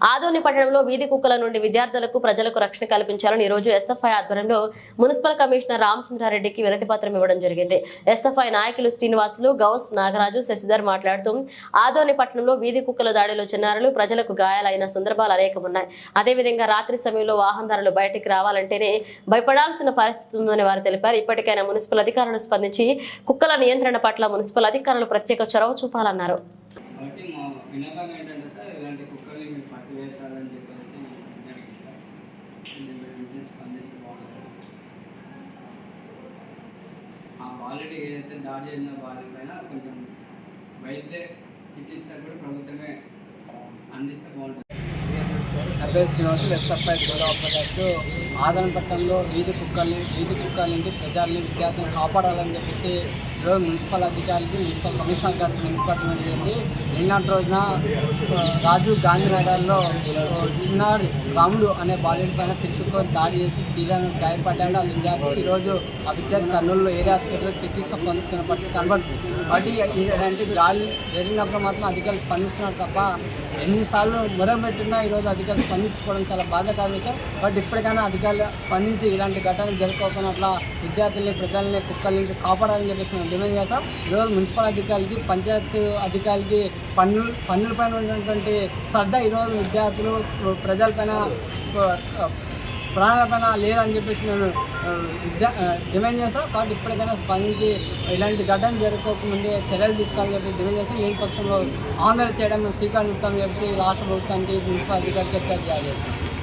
ఆదోని పట్టణంలో వీధి కుక్కల నుండి విద్యార్థులకు ప్రజలకు రక్షణ కల్పించాలని ఈ రోజు ఎస్ఎఫ్ఐ ఆధ్వర్యంలో మున్సిపల్ కమిషనర్ రామచంద్రారెడ్డికి వినతి పత్రం ఇవ్వడం జరిగింది. ఎస్ఎఫ్ఐ నాయకులు శ్రీనివాసులు గౌస్ నాగరాజు శశిధర్ మాట్లాడుతూ ఆదోని పట్టణంలో వీధి కుక్కల దాడిలో చిన్నారులు ప్రజలకు గాయాలైన సందర్భాలు అనేకం ఉన్నాయి అదేవిధంగా రాత్రి సమయంలో వాహనదారులు బయటికి రావాలంటేనే భయపడాల్సిన పరిస్థితి ఉందని వారు తెలిపారు. ఇప్పటికైనా మున్సిపల్ అధికారులు స్పందించి కుక్కల నియంత్రణ పట్ల మున్సిపల్ అధికారులు ప్రత్యేక చొరవ చూపాలన్నారు. వినోదం ఏంటంటే సార్ ఇలాంటి కుక్కల్ని మీరు పట్టివేస్తారని చెప్పేసి విజ్ఞప్తి సార్ మీరు వెంటనే స్పందిస్తే బాగుంటుంది. ఆ క్వాలిటీ ఏదైతే దాడి చేసిన వారి పైన కొంచెం వైద్య చికిత్స కూడా ప్రభుత్వమే అందిస్తే బాగుంటుంది. నా పేరు శ్రీనివాసులు ఎస్ఎఫ్ఐ గౌరవ ప్రాజెక్టు ఆదరణపట్నంలో వీధి కుక్కల్ని వీధి కుక్కల నుండి ప్రజల్ని విద్యార్థులను కాపాడాలని చెప్పేసి ఈరోజు మున్సిపల్ అధికారికి మున్సిపల్ కమిషనర్ గారికి వినతిపత్రం జరిగింది. నిన్నటి రోజున రాజు రాజీవ్ గాంధీ నగర్లో ఆ, రాముడు అనే బాలుడి పైన పిచ్చుకొని దాడి చేసి తీరాను గాయపడ్డాడు. ఆ విద్యార్థి ఈరోజు ఆ విద్యార్థి కర్నూలులో ఏరియా హాస్పిటల్లో చికిత్స పొందుతున్న పరిస్థితి కనబడుతుంది. కాబట్టి ఇలాంటి గాలి జరిగినప్పుడు మాత్రం అధికారులు స్పందిస్తున్నారు తప్ప ఎన్నిసార్లు మొరబెట్టినా ఈరోజు అధికారులు స్పందించుకోవడం చాలా బాధాకర విషయం. బట్ ఇప్పటికైనా అధికారులు స్పందించి ఇలాంటి ఘటనలు జరుపుకోకుండా విద్యార్థుల్ని ప్రజల్ని కుక్కల్ని కాపాడాలని చెప్పేసి మేము డిమాండ్ చేస్తాం. ఈరోజు మున్సిపల్ అధికారులకి పంచాయత్ అధికారులకి పన్నులు పన్నులపైన ఉన్నటువంటి శ్రద్ధ ఈరోజు విద్యార్థులు ప్రజలపైన ప్రాణాలపైన లేదని చెప్పేసి మేము విద్యా డిమాండ్ చేస్తాం. కాబట్టి ఇప్పటికైనా స్పందించి ఇలాంటి ఘటన జరగకముందే చర్యలు తీసుకోవాలని చెప్పి డిమాండ్ చేస్తాం. లేని పక్షంలో ఆందోళన చేయడం మేము శ్రీకారం చెప్పేసి రాష్ట్ర ప్రభుత్వానికి మున్సిపల్ అధికారులకి హెచ్చరిక చేస్తాం.